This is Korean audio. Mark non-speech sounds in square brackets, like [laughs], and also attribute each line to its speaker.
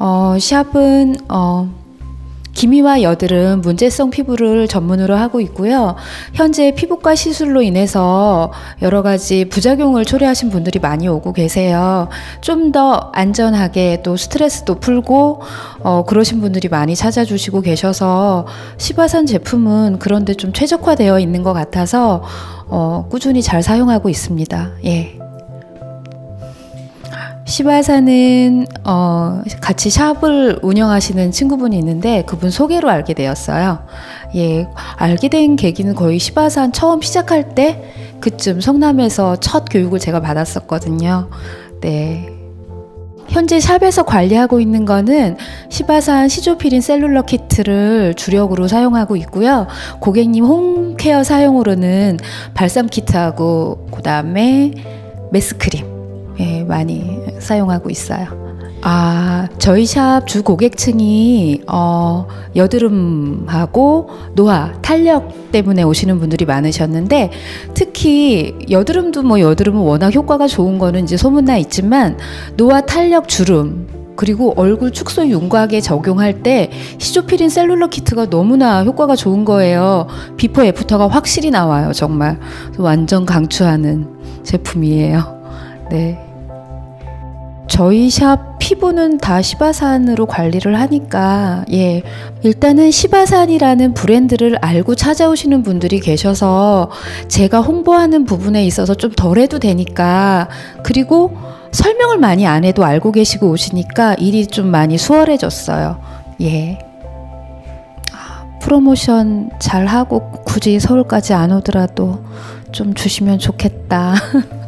Speaker 1: 어, 샵은 어, 기미와 여드름, 문제성 피부를 전문으로 하고 있고요. 현재 피부과 시술로 인해서 여러 가지 부작용을 초래하신 분들이 많이 오고 계세요. 좀 더 안전하게 또 스트레스도 풀고 어, 그러신 분들이 많이 찾아주시고 계셔서 시바산 제품은 그런데 좀 최적화되어 있는 것 같아서 어, 꾸준히 잘 사용하고 있습니다. 예. 시바사는 어, 같이 샵을 운영하시는 친구분이 있는데 그분 소개로 알게 되었어요. 예, 알게 된 계기는 거의 시바산 처음 시작할 때 그쯤 성남에서 첫 교육을 제가 받았었거든요. 네. 현재 샵에서 관리하고 있는 거는 시바산 시조피린 셀룰러 키트를 주력으로 사용하고 있고요. 고객님 홈케어 사용으로는 발삼 키트하고 그다음에 메스크림 예, 많이 사용하고 있어요. 아, 저희 샵 주 고객층이 어, 여드름하고 노화, 탄력 때문에 오시는 분들이 많으셨는데 특히 여드름도 뭐 여드름은 워낙 효과가 좋은 거는 이제 소문나 있지만 노화, 탄력, 주름 그리고 얼굴 축소 윤곽에 적용할 때 시조피린 셀룰러 키트가 너무나 효과가 좋은 거예요. 비포 애프터가 확실히 나와요, 정말. 완전 강추하는 제품이에요. 네. 저희 샵 피부는 다 시바산으로 관리를 하니까 예 일단은 시바산이라는 브랜드를 알고 찾아오시는 분들이 계셔서 제가 홍보하는 부분에 있어서 좀 덜해도 되니까 그리고 설명을 많이 안 해도 알고 계시고 오시니까 일이 좀 많이 수월해졌어요. 예. 아, 프로모션 잘 하고 굳이 서울까지 안 오더라도 좀 주시면 좋겠다 [laughs]